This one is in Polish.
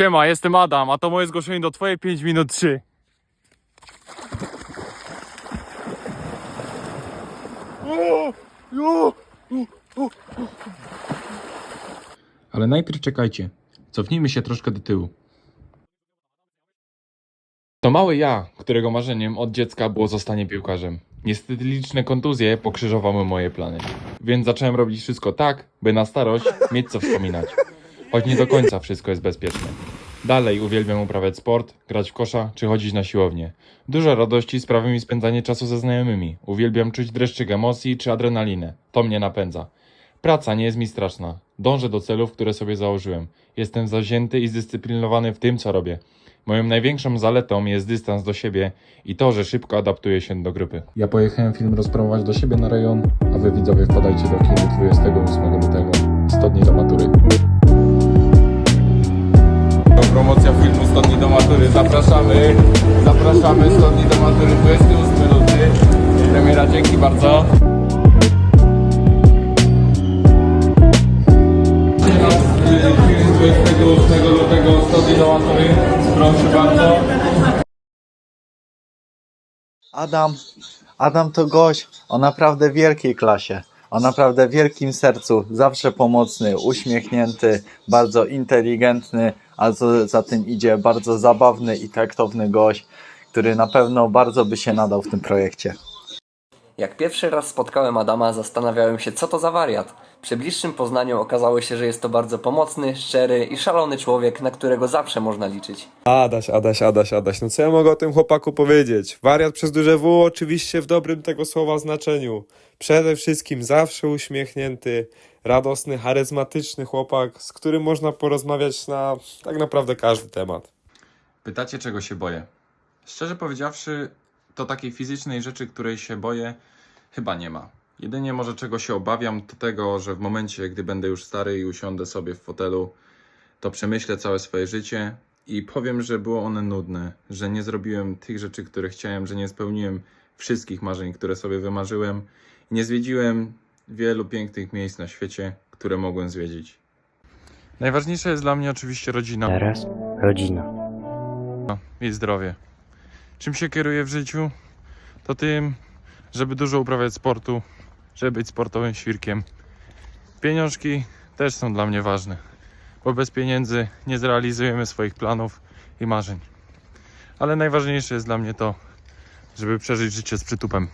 Siema, jestem Adam, a to moje zgłoszenie do twojej 5 minut 3. Ale najpierw czekajcie. Cofnijmy się troszkę do tyłu. To mały ja, którego marzeniem od dziecka było zostanie piłkarzem. Niestety liczne kontuzje pokrzyżowały moje plany. Więc zacząłem robić wszystko tak, by na starość mieć co wspominać. Choć nie do końca wszystko jest bezpieczne. Dalej uwielbiam uprawiać sport, grać w kosza czy chodzić na siłownię. Dużo radości sprawia mi spędzanie czasu ze znajomymi. Uwielbiam czuć dreszczyk emocji czy adrenalinę. To mnie napędza. Praca nie jest mi straszna. Dążę do celów, które sobie założyłem. Jestem zawzięty i zdyscyplinowany w tym, co robię. Moją największą zaletą jest dystans do siebie i to, że szybko adaptuję się do grupy. Ja pojechałem film rozpromować do siebie na rejon, a wy widzowie wpadajcie do kiny 28 lutego. 100 dni do matury. Matury. Zapraszamy. Zapraszamy 100 dni do matury 28 luty. Premiera, dzięki bardzo. Film 28 lutego 100 dni do. Proszę bardzo. Adam, Adam to gość o naprawdę wielkiej klasie, o naprawdę wielkim sercu, zawsze pomocny, uśmiechnięty, bardzo inteligentny, a co za tym idzie bardzo zabawny i taktowny gość, który na pewno bardzo by się nadał w tym projekcie. Jak pierwszy raz spotkałem Adama, zastanawiałem się, co to za wariat. Przy bliższym poznaniu okazało się, że jest to bardzo pomocny, szczery i szalony człowiek, na którego zawsze można liczyć. Adaś, Adaś, Adaś, Adaś. No co ja mogę o tym chłopaku powiedzieć? Wariat przez duże W, oczywiście w dobrym tego słowa znaczeniu. Przede wszystkim zawsze uśmiechnięty, radosny, charyzmatyczny chłopak, z którym można porozmawiać na tak naprawdę każdy temat. Pytacie, czego się boję? Szczerze powiedziawszy, to takiej fizycznej rzeczy, której się boję, chyba nie ma. Jedynie może czego się obawiam, to tego, że w momencie, gdy będę już stary i usiądę sobie w fotelu, to przemyślę całe swoje życie i powiem, że było one nudne, że nie zrobiłem tych rzeczy, które chciałem, że nie spełniłem wszystkich marzeń, które sobie wymarzyłem i nie zwiedziłem wielu pięknych miejsc na świecie, które mogłem zwiedzić. Najważniejsza jest dla mnie oczywiście rodzina. Teraz rodzina. i zdrowie. Czym się kieruję w życiu? To tym, żeby dużo uprawiać sportu, żeby być sportowym świrkiem. Pieniążki też są dla mnie ważne, bo bez pieniędzy nie zrealizujemy swoich planów i marzeń. Ale najważniejsze jest dla mnie to, żeby przeżyć życie z przytupem.